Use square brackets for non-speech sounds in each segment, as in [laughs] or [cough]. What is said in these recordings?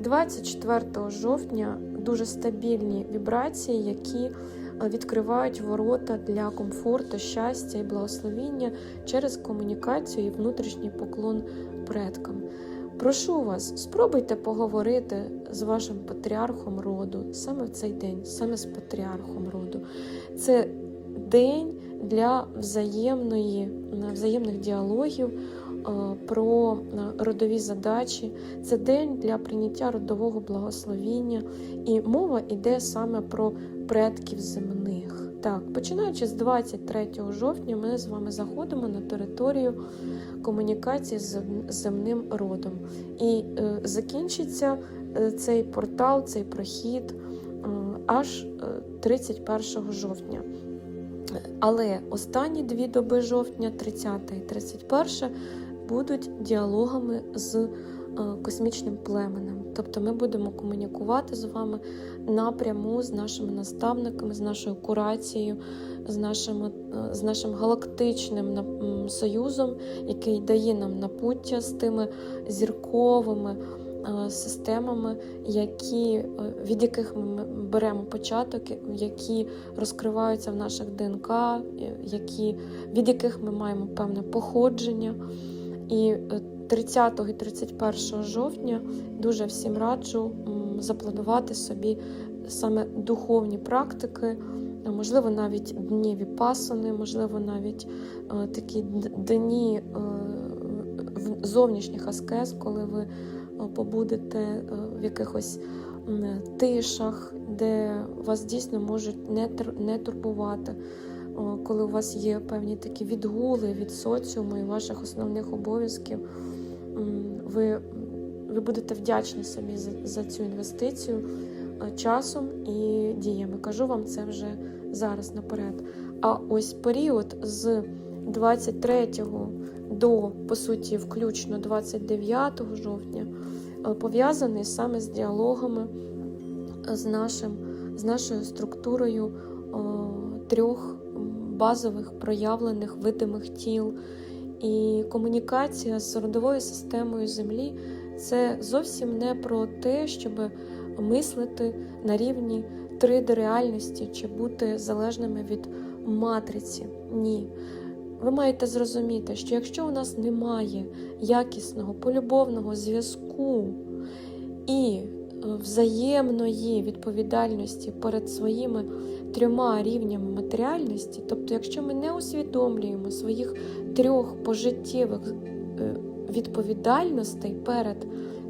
24 жовтня дуже стабільні вібрації, які е, відкривають ворота для комфорту, щастя і благословіння через комунікацію і внутрішній поклон предкам. Прошу вас, спробуйте поговорити з вашим патріархом роду саме в цей день, саме з патріархом роду. Це день для взаємної, взаємних діалогів е, про е, родові задачі. Це день для прийняття родового благословіння, і мова йде саме про предків земних. Так, починаючи з 23 жовтня, ми з вами заходимо на територію комунікації з земним родом. І е, закінчиться е, цей портал, цей прохід е, аж е, 31 жовтня. Але останні дві доби жовтня, 30 і 31, будуть діалогами з е, космічним племенем. Тобто ми будемо комунікувати з вами напряму з нашими наставниками, з нашою курацією, з нашим, е, з нашим галактичним союзом, який дає нам напуття з тими зірковими е, системами, які, від яких ми беремо початок, які розкриваються в наших ДНК, які, від яких ми маємо певне походження. І е, 30 і 31 жовтня дуже всім раджу запланувати собі саме духовні практики, можливо, навіть дні віпасани, можливо, навіть е, такі дні е, зовнішніх аскез, коли ви е, побудете е, в якихось тишах, де вас дійсно можуть не, турбувати, коли у вас є певні такі відгули від соціуму і ваших основних обов'язків, ви, ви будете вдячні собі за, за цю інвестицію е, часом і діями. Кажу вам це вже зараз наперед. А ось період з 23 до, по суті, включно 29 жовтня е, пов'язаний саме з діалогами з, нашим, з нашою структурою о, трьох м, базових проявлених видимих тіл. І комунікація з родовою системою Землі це зовсім не про те, щоб мислити на рівні 3D-реальності чи бути залежними від матриці. Ні. Ви маєте зрозуміти, що якщо у нас немає якісного полюбовного зв'язку і взаємної відповідальності перед своїми трьома рівнями матеріальності, тобто, якщо ми не усвідомлюємо своїх трьох пожиттєвих е, відповідальностей перед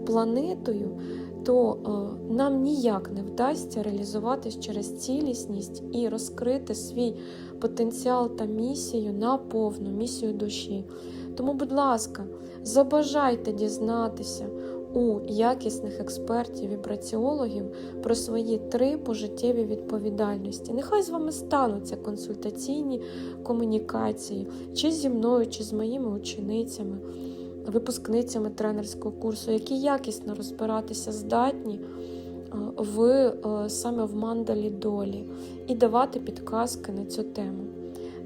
планетою, то е, нам ніяк не вдасться реалізуватись через цілісність і розкрити свій потенціал та місію на повну місію душі. Тому, будь ласка, забажайте дізнатися у якісних експертів вібраціологів про свої три пожиттєві відповідальності. Нехай з вами стануться консультаційні комунікації, чи зі мною, чи з моїми ученицями, випускницями тренерського курсу, які якісно розбиратися здатні е, в е, саме в мандалі долі і давати підказки на цю тему.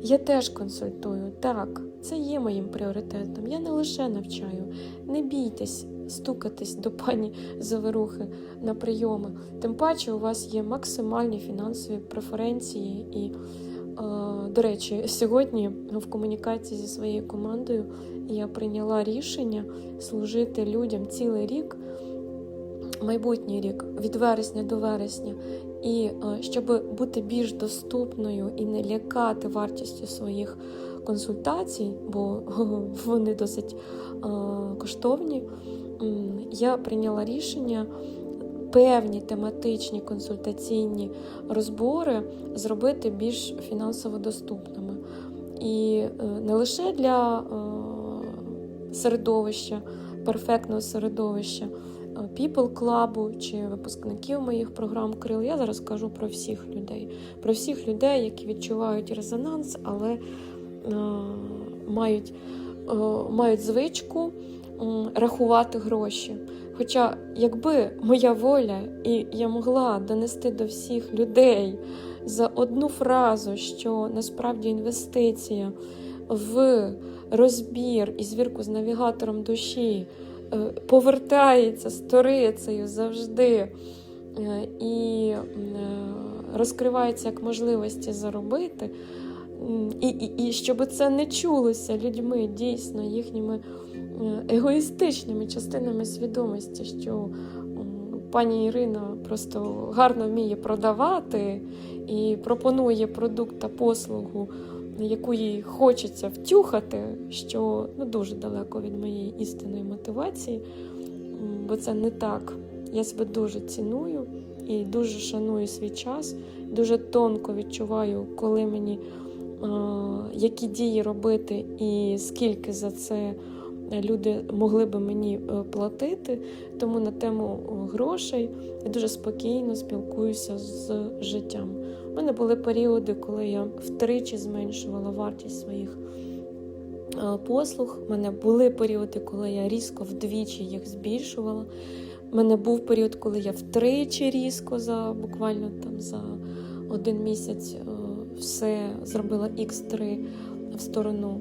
Я теж консультую. Так, це є моїм пріоритетом. Я не лише навчаю. Не бійтесь стукатись до пані Заверухи на прийоми. Тим паче, у вас є максимальні фінансові преференції. І, е, до речі, сьогодні в комунікації зі своєю командою я прийняла рішення служити людям цілий рік, майбутній рік, від вересня до вересня. І е, щоб бути більш доступною і не лякати вартістю своїх консультацій, бо [laughs] вони досить е, коштовні, я прийняла рішення певні тематичні консультаційні розбори зробити більш фінансово доступними. І е, не лише для е, середовища, перфектного середовища. е, People Club чи випускників моїх програм Крил. Я зараз кажу про всіх людей, про всіх людей, які відчувають резонанс, але мають, мають звичку рахувати гроші. Хоча, якби моя воля, і я могла донести до всіх людей за одну фразу, що насправді інвестиція в розбір і звірку з навігатором душі е, повертається сторицею завжди е, і е, розкривається як можливості заробити. І, і, і щоб це не чулося людьми дійсно їхніми е, егоїстичними частинами свідомості, що пані Ірина просто гарно вміє продавати і пропонує продукт та послугу, яку їй хочеться втюхати, що ну, дуже далеко від моєї істинної мотивації, бо це не так. Я себе дуже ціную і дуже шаную свій час, дуже тонко відчуваю, коли мені які дії робити і скільки за це люди могли би мені е, платити. Тому на тему е, грошей я дуже спокійно спілкуюся з життям. У мене були періоди, коли я втричі зменшувала вартість своїх е, послуг. У мене були періоди, коли я різко вдвічі їх збільшувала. У мене був період, коли я втричі різко за буквально там за один місяць е, все зробила X3 в сторону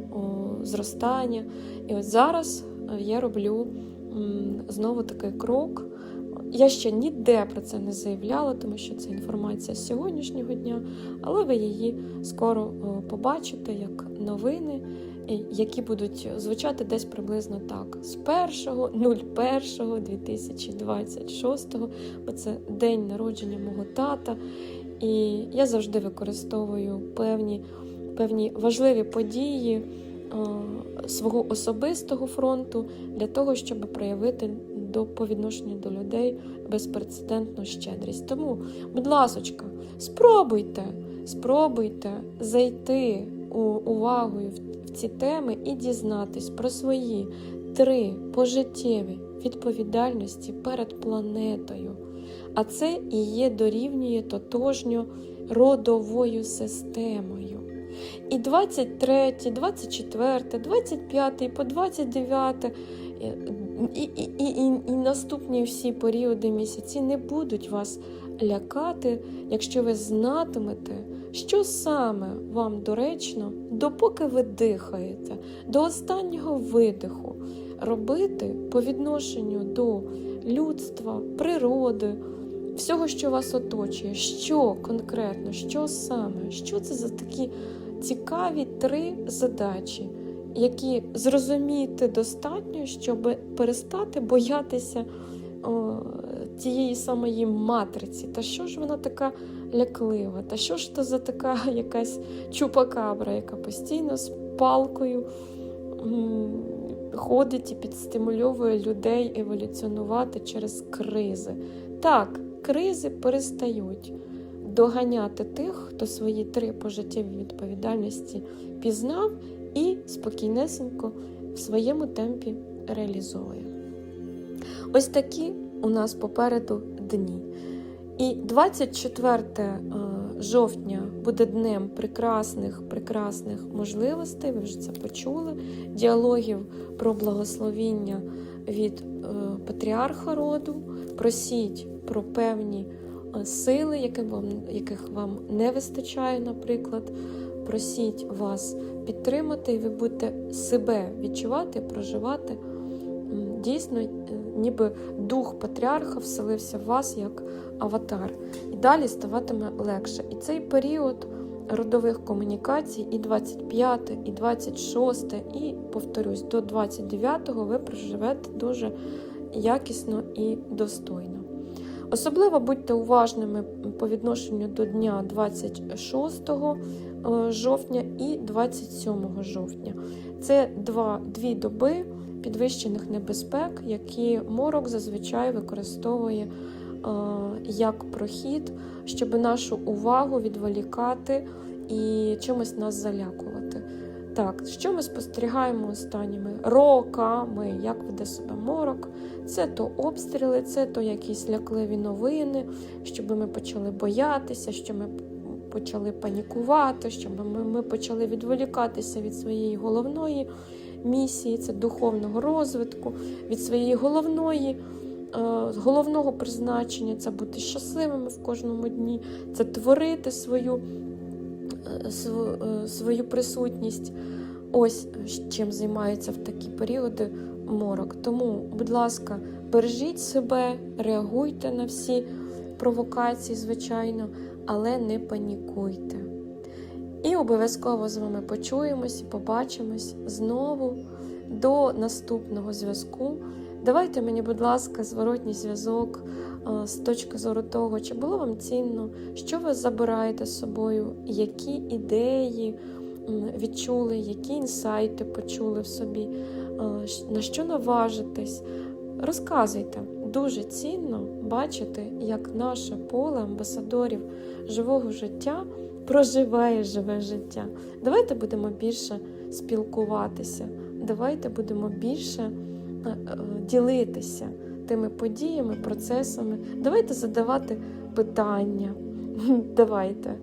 зростання. І от зараз я роблю знову такий крок. Я ще ніде про це не заявляла, тому що це інформація з сьогоднішнього дня, але ви її скоро побачите як новини, які будуть звучати десь приблизно так: з 1.01.2026, бо це день народження мого тата. І я завжди використовую певні, певні важливі події е, свого особистого фронту для того, щоб проявити до по відношенню до людей безпрецедентну щедрість. Тому, будь ласочка, спробуйте, спробуйте зайти у увагою в, в ці теми і дізнатись про свої три пожиттєві відповідальності перед планетою. А це і є дорівнює тотожньо родовою системою. І 23, 24, 25 по 29 і, і, і, і, і наступні всі періоди місяці не будуть вас лякати, якщо ви знатимете, що саме вам доречно, допоки ви дихаєте, до останнього видиху, робити по відношенню до людства, природи, всього, що вас оточує, що конкретно, що саме, що це за такі цікаві три задачі, які зрозуміти достатньо, щоб перестати боятися о, тієї самої матриці. Та що ж вона така ляклива? Та що ж то за така [laughs] якась чупакабра, яка постійно з палкою ходить і підстимульовує людей еволюціонувати через кризи? Так, кризи перестають доганяти тих, хто свої три пожиттєві відповідальності пізнав і спокійнесенько в своєму темпі реалізовує. Ось такі у нас попереду дні. І 24 е, жовтня буде днем прекрасних, прекрасних можливостей. Ви вже це почули. Діалогів про благословіння від е, патріарха роду. Просіть про певні е, сили, яким вам, яких вам не вистачає, наприклад. Просіть вас підтримати, і ви будете себе відчувати, проживати. Дійсно, е, ніби дух патріарха вселився в вас як аватар. І далі ставатиме легше. І цей період родових комунікацій, і 25, і 26, і, повторюсь, до 29-го ви проживете дуже якісно і достойно. Особливо будьте уважними по відношенню до дня 26 е, жовтня і 27 жовтня. Це два, дві доби підвищених небезпек, які морок зазвичай використовує е, як прохід, щоб нашу увагу відволікати і чимось нас залякувати. Так, що ми спостерігаємо останніми роками, як веде себе морок? Це то обстріли, це то якісь лякливі новини, щоб ми почали боятися, що ми почали панікувати, щоб ми, ми почали відволікатися від своєї головної місії, це духовного розвитку, від своєї головної. е, Головного призначення це бути щасливими в кожному дні, це творити свою, е, е, свою присутність. Ось чим займаються в такі періоди морок. Тому, будь ласка, бережіть себе, реагуйте на всі провокації, звичайно, але не панікуйте. І обов'язково з вами почуємось побачимось знову до наступного зв'язку. Давайте мені, будь ласка, зворотній зв'язок е, з точки зору того, чи було вам цінно, що ви забираєте з собою, які ідеї відчули, які інсайти почули в собі, е, на що наважитесь. Розказуйте. Дуже цінно бачити, як наше поле амбасадорів живого життя проживає живе життя. Давайте будемо більше спілкуватися, давайте будемо більше е, е, ділитися тими подіями, процесами. Давайте задавати питання. [laughs] Давайте.